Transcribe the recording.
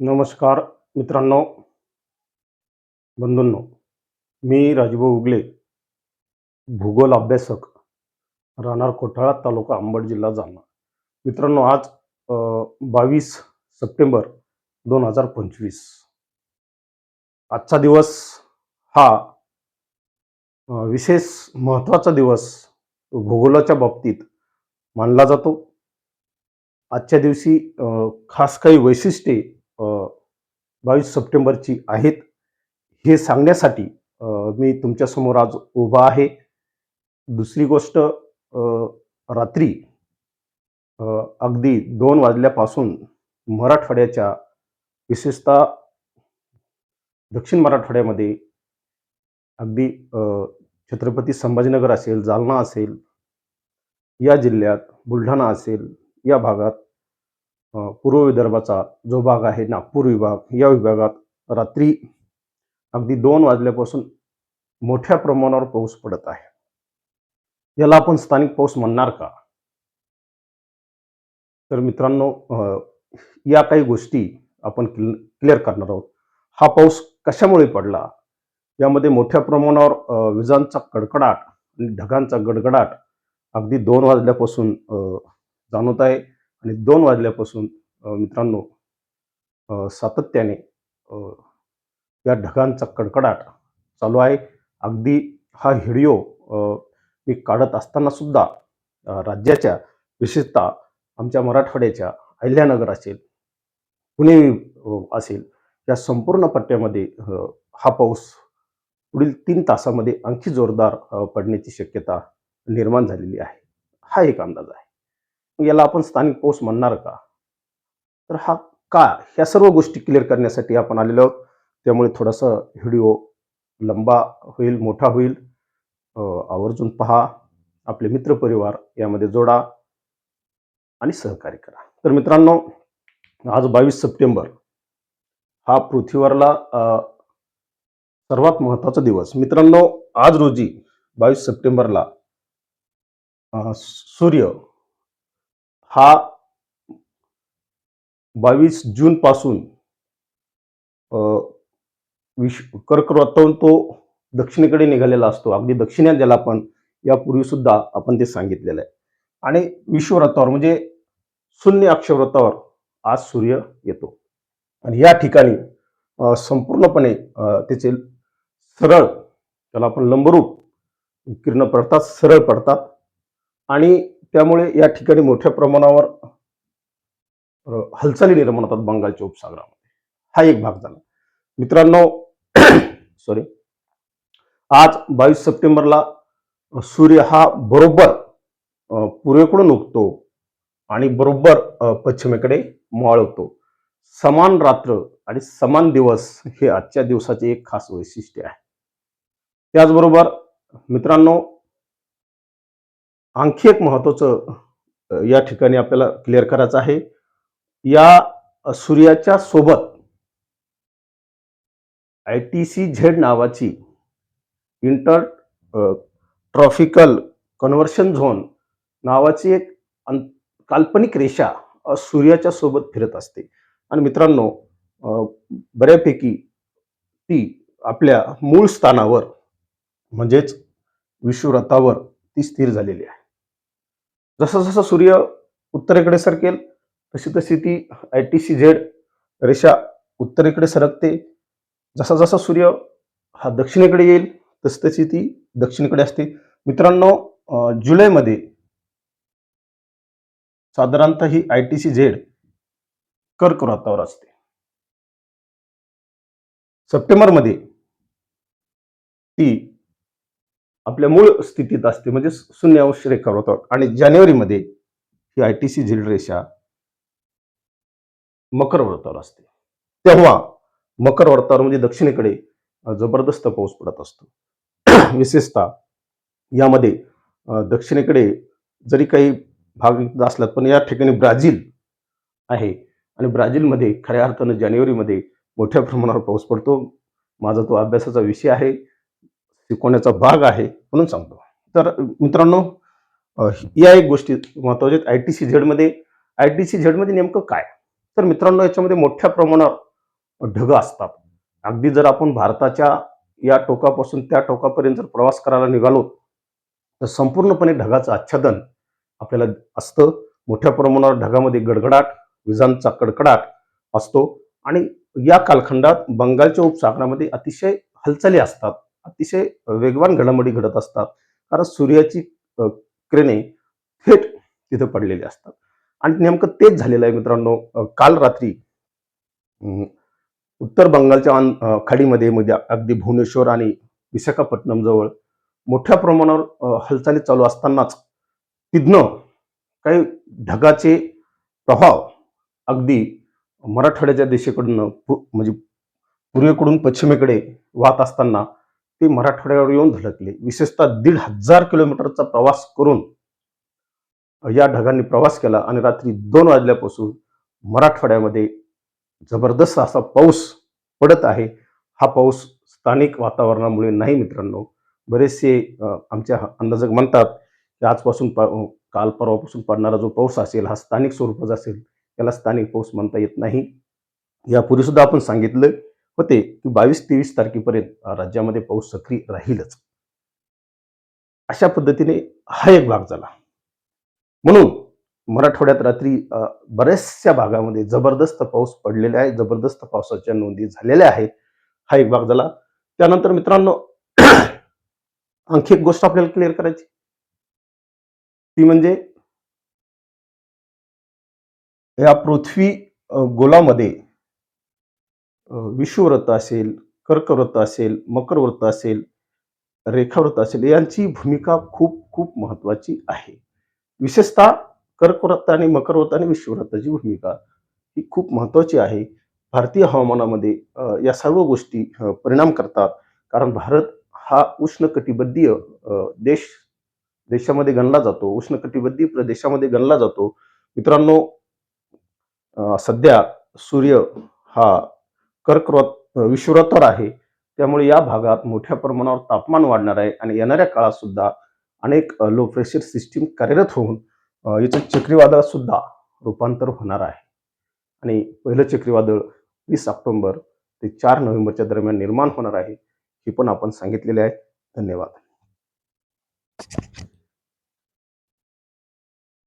नमस्कार मित्रांनो बंधूंनो मी राजभाऊ उगले भूगोल अभ्यासक राहणार कोठाळा तालुका अंबड जिल्हा जालना. मित्रांनो आज बावीस सप्टेंबर दोन हजार पंचवीस. आजचा दिवस हा विशेष महत्त्वाचा दिवस भूगोलाच्या बाबतीत मानला जातो. आजच्या दिवशी खास काही वैशिष्ट्ये बावीस सप्टेंबरची आहेत. हे सांगण्यासाठी मी तुमच्यासमोर आज उभा आहे. दुसरी गोष्ट रात्री अगदी दोन वाजल्यापासून मराठवाड्याच्या विशेषतः दक्षिण मराठवाड्यामध्ये अगदी छत्रपती संभाजीनगर असेल जालना असेल या जिल्ह्यात बुलढाणा असेल या भागात पूर्व विदर्भाचा जो भाग आहे नागपूर विभाग या विभागात रात्री अगदी दोन वाजल्यापासून मोठ्या प्रमाणावर पाऊस पडत आहे. याला आपण स्थानिक पाऊस म्हणणार का? तर मित्रांनो या काही गोष्टी आपण क्लिअर करणार आहोत. हा पाऊस कशामुळे पडला? यामध्ये मोठ्या प्रमाणावर विजांचा कडकडाट आणि ढगांचा गडगडाट अगदी दोन वाजल्यापासून जाणवत आहे. आणि दोन वाजल्यापासून मित्रांनो सातत्याने या ढगांचा कडकडाट चालू आहे. अगदी हा व्हिडिओ मी काढत असताना सुद्धा राज्याच्या विशेषतः आमच्या मराठवाड्याच्या अहिल्यानगर असेल पुणे असेल या संपूर्ण पट्ट्यामध्ये हा पाऊस पुढील तीन तासामध्ये आणखी जोरदार पडण्याची शक्यता निर्माण झालेली आहे. हा एक अंदाज आहे. याला आपण स्थानिक पाऊस म्हणणार का? तर हा का ह्या सर्व गोष्टी क्लिअर करण्यासाठी आपण आलेलो आहोत. त्यामुळे थोडासा व्हिडिओ लंबा होईल मोठा होईल. आवर्जून पहा. आपले मित्रपरिवार यामध्ये जोडा आणि सहकार्य करा. तर मित्रांनो आज बावीस सप्टेंबर हा पृथ्वीवरला सर्वात महत्त्वाचा दिवस. मित्रांनो आज रोजी बावीस सप्टेंबरला सूर्य हा बावीस जूनपासून विश कर्कवृत्तावरून तो दक्षिणेकडे निघालेला असतो. अगदी दक्षिणेत ज्याला आपण यापूर्वी सुद्धा आपण ते सांगितलेलं आहे. आणि विश्वव्रतावर म्हणजे शून्य अक्षव्रतावर आज सूर्य येतो. आणि या ठिकाणी संपूर्णपणे त्याचे सरळ त्याला आपण लंबरूप किरण पडतात सरळ पडतात. आणि त्यामुळे या ठिकाणी मोठ्या प्रमाणावर हालचाली निर्माण होतात बंगालच्या उपसागरामध्ये. हा एक भाग झाला. मित्रांनो सॉरी आज बावीस सप्टेंबरला सूर्य हा बरोबर पूर्वेकडून उगतो आणि बरोबर पश्चिमेकडे मावळतो समान रात्र आणि समान दिवस हे आजच्या दिवसाचे एक खास वैशिष्ट्य आहे. त्याचबरोबर मित्रांनो आणखी एक महत्त्वाचं या ठिकाणी आपल्याला क्लिअर करायचं आहे. या सूर्याच्या सोबत आय टी सी झेड नावाची इंटर ट्रॉफिकल कन्व्हर्शन झोन नावाची एक अं- काल्पनिक रेषा सूर्याच्या सोबत फिरत असते. आणि मित्रांनो बऱ्यापैकी ती आपल्या मूळ स्थानावर म्हणजेच विश्वरथावर ती स्थिर झालेली आहे. जसं जसं सूर्य उत्तरेकडे सरकेल तशी तशी ती आय टी सी झेड रेषा उत्तरेकडे सरकते. जसा जसा सूर्य हा दक्षिणेकडे येईल तशी तशी ती दक्षिणेकडे असते. मित्रांनो जुलैमध्ये साधारणतः ही आय टी सी झेड कर्कवृत्तावर असते. सप्टेंबरमध्ये ती आपल्या मूळ स्थितीत असते म्हणजे शून्य रेखावर होतात आणि जानेवारीमध्ये ही आय टी सी झिल रेषा मकर व्रतावर असते. तेव्हा मकर व्रतावर म्हणजे दक्षिणेकडे जबरदस्त पाऊस पडत असतो. विशेषतः यामध्ये दक्षिणेकडे जरी काही भाग असलात पण या ठिकाणी ब्राझील आहे. आणि ब्राझीलमध्ये खऱ्या अर्थानं जानेवारीमध्ये मोठ्या प्रमाणावर पाऊस पडतो. माझा तो अभ्यासाचा विषय आहे. शिकवण्याचा भाग आहे म्हणून सांगतो. तर मित्रांनो या एक गोष्टी महत्त्वाच्या आय टी सी झेडमध्ये आय टी सी झेडमध्ये नेमकं काय? तर मित्रांनो याच्यामध्ये मोठ्या प्रमाणावर ढग असतात. अगदी जर आपण भारताच्या या टोकापासून त्या टोकापर्यंत जर प्रवास करायला निघालो तर संपूर्णपणे ढगाचं आच्छादन आपल्याला असतं. मोठ्या प्रमाणावर ढगामध्ये गडगडाट विजांचा कडकडाट असतो. आणि या कालखंडात बंगालच्या उपसागरामध्ये अतिशय हालचाली असतात. अतिशय वेगवान घडामोडी घडत असतात. कारण सूर्याची किरणे थेट तिथं पडलेली असतात. आणि नेमकं तेच झालेलं आहे मित्रांनो काल रात्री उत्तर बंगालच्या खाडीमध्ये म्हणजे अगदी भुवनेश्वर आणि विशाखापट्टणम जवळ मोठ्या प्रमाणावर हालचाली चालू असतानाच तिथनं काही ढगाचे प्रभाव अगदी मराठवाड्याच्या दिशेकडून पु- म्हणजे पूर्वेकडून पश्चिमेकडे वाहत असताना ते मराठवाड्यावर येऊन धडकले. विशेषतः दीड हजार किलोमीटरचा प्रवास करून या ढगांनी प्रवास केला आणि रात्री दोन वाजल्यापासून मराठवाड्यामध्ये जबरदस्त असा पाऊस पडत आहे. हा पाऊस स्थानिक वातावरणामुळे नाही मित्रांनो. बरेचसे आमच्या अंदाजक म्हणतात की आजपासून पा- काल परवापासून पडणारा जो पाऊस असेल हा स्थानिक स्वरूपाचा असेल. त्याला स्थानिक पाऊस म्हणता येत नाही. यापूर्वीसुद्धा आपण सांगितलं होते की बावीस तेवीस तारखेपर्यंत राज्यामध्ये पाऊस सक्रिय राहीलच. अशा पद्धतीने हा एक भाग झाला. म्हणून मराठवाड्यात रात्री बऱ्याचशा भागामध्ये जबरदस्त पाऊस पडलेला आहे जबरदस्त पावसाच्या नोंदी झालेल्या आहेत हा एक भाग झाला. त्यानंतर मित्रांनो आणखी एक गोष्ट आपल्याला क्लिअर करायची. ती म्हणजे या पृथ्वी गोलामध्ये विषुवव्रत असेल कर्कव्रत असेल मकरव्रत असेल रेखाव्रत असेल यांची भूमिका खूप खूप महत्वाची आहे. विशेषतः कर्कव्रत आणि मकरव्रत आणि विश्वव्रताची भूमिका ही खूप महत्वाची आहे. भारतीय हवामानामध्ये या सर्व गोष्टी परिणाम करतात. कारण भारत हा उष्णकटिबंधीय देश देशामध्ये गणला जातो. उष्णकटिबंधीय प्रदेशामध्ये गणला जातो. मित्रांनो सध्या सूर्य हा कर्कवत विषुववृत्तावर आहे. त्यामुळे या भागात मोठ्या प्रमाणावर तापमान वाढणार आहे आणि येणाऱ्या काळात सुद्धा अनेक लो प्रेशर सिस्टीम कार्यरत होऊन याचं चक्रीवादळात सुद्धा रूपांतर होणार आहे. आणि पहिलं चक्रीवादळ वीस ऑक्टोंबर ते चार नोव्हेंबरच्या दरम्यान निर्माण होणार आहे हे पण आपण सांगितलेले आहे. धन्यवाद.